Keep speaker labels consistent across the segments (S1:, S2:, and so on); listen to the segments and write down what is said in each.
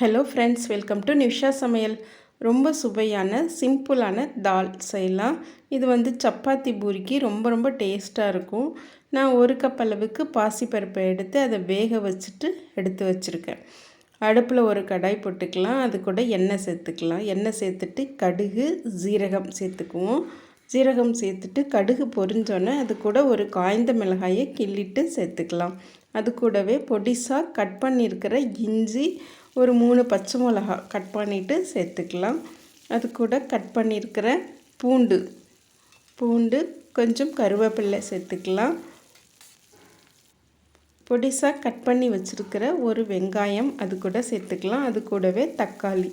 S1: Hello friends welcome to Nisha சமையல் ரொம்ப சுவையான சிம்பிளான தால் செய்யலாம். இது வந்து சப்பாத்தி பூரிக்கு ரொம்ப ரொம்ப டேஸ்ட்டாக இருக்கும். நான் ஒரு கப் அளவுக்கு பாசிப்பருப்பை எடுத்து அதை வேக வச்சுட்டு எடுத்து வச்சுருக்கேன். அடுப்பில் ஒரு கடாய் போட்டுக்கலாம். அது கூட எண்ணெய் சேர்த்துக்கலாம். எண்ணெய் சேர்த்துட்டு கடுகு ஜீரகம் சேர்த்துக்குவோம். ஜீரகம் சேர்த்துட்டு கடுகு பொரிஞ்சோன்னே அது கூட ஒரு காய்ந்த மிளகாயை கிள்ளிட்டு சேர்த்துக்கலாம். அது கூடவே பொடிசாக கட் பண்ணியிருக்கிற இஞ்சி ஒரு மூணு பச்சை மிளகா கட் பண்ணிவிட்டு சேர்த்துக்கலாம். அது கூட கட் பண்ணியிருக்கிற பூண்டு. பூண்டு கொஞ்சம் கருவேப்பிலை சேர்த்துக்கலாம். பொடிசாக கட் பண்ணி வச்சுருக்கிற ஒரு வெங்காயம் அது கூட சேர்த்துக்கலாம். அது கூடவே தக்காளி.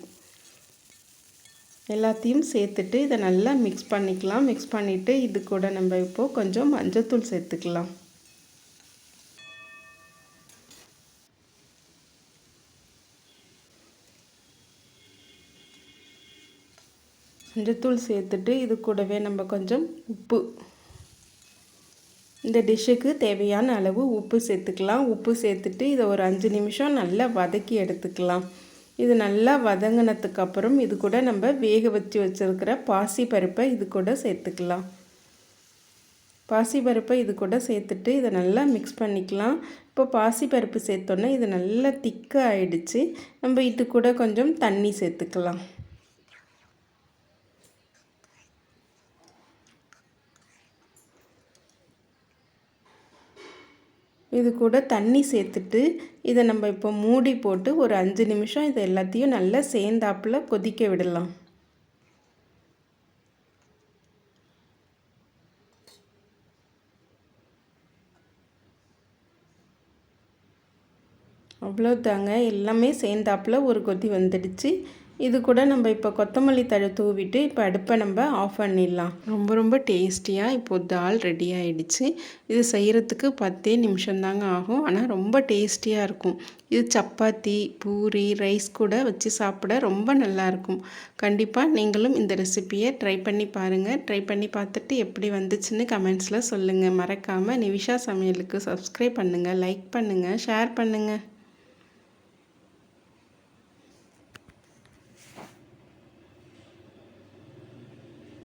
S1: எல்லாத்தையும் சேர்த்துட்டு இதை நல்லா மிக்ஸ் பண்ணிக்கலாம். மிக்ஸ் பண்ணிவிட்டு இது கூட நம்ம இப்போது கொஞ்சம் மஞ்சத்தூள் சேர்த்துக்கலாம். மஞ்சத்தூள் சேர்த்துட்டு இது கூடவே நம்ம கொஞ்சம் உப்பு. இந்த டிஷ்ஷுக்கு தேவையான அளவு உப்பு சேர்த்துக்கலாம். உப்பு சேர்த்துட்டு இதை ஒரு அஞ்சு நிமிஷம் நல்லா வதக்கி எடுத்துக்கலாம். இது நல்லா வதங்கினதுக்கப்புறம் இது கூட நம்ம வேக வச்சு வச்சுருக்கிற பாசி பருப்பை இது கூட சேர்த்துக்கலாம். பாசி பருப்பை இது கூட சேர்த்துட்டு இதை நல்லா மிக்ஸ் பண்ணிக்கலாம். இப்போ பாசி பருப்பு சேர்த்தோன்னே இது நல்லா திக்காக ஆயிடுச்சு நம்ம இது கூட கொஞ்சம் தண்ணி சேர்த்துக்கலாம். இது கூட தண்ணி சேர்த்துட்டு இதை நம்ம இப்போ மூடி போட்டு ஒரு அஞ்சு நிமிஷம் இதை எல்லாத்தையும் நல்லா சேர்ந்தாப்பில் கொதிக்க விடலாம். அவ்வளோதாங்க எல்லாமே சேர்ந்தாப்பில் ஒரு கொதி வந்துடுச்சு. இது கூட நம்ம இப்போ கொத்தமல்லி தழை தூவிட்டு இப்போ அடுப்பை நம்ம ஆஃப் பண்ணிடலாம். ரொம்ப ரொம்ப டேஸ்டியாக இப்போது தால் ரெடி ஆகிடுச்சு இது செய்கிறதுக்கு பத்தே நிமிஷம் தாங்க ஆகும். ஆனால் ரொம்ப டேஸ்டியாக இருக்கும். இது சப்பாத்தி பூரி ரைஸ் கூட வச்சு சாப்பிட ரொம்ப நல்லாயிருக்கும் கண்டிப்பாக நீங்களும் இந்த ரெசிப்பியை ட்ரை பண்ணி பாருங்கள் ட்ரை பண்ணி பார்த்துட்டு எப்படி வந்துச்சுன்னு கமெண்ட்ஸில் சொல்லுங்கள் மறக்காமல் நிவிஷா சமையலுக்கு சப்ஸ்கிரைப் பண்ணுங்கள் லைக் பண்ணுங்கள் ஷேர் பண்ணுங்கள்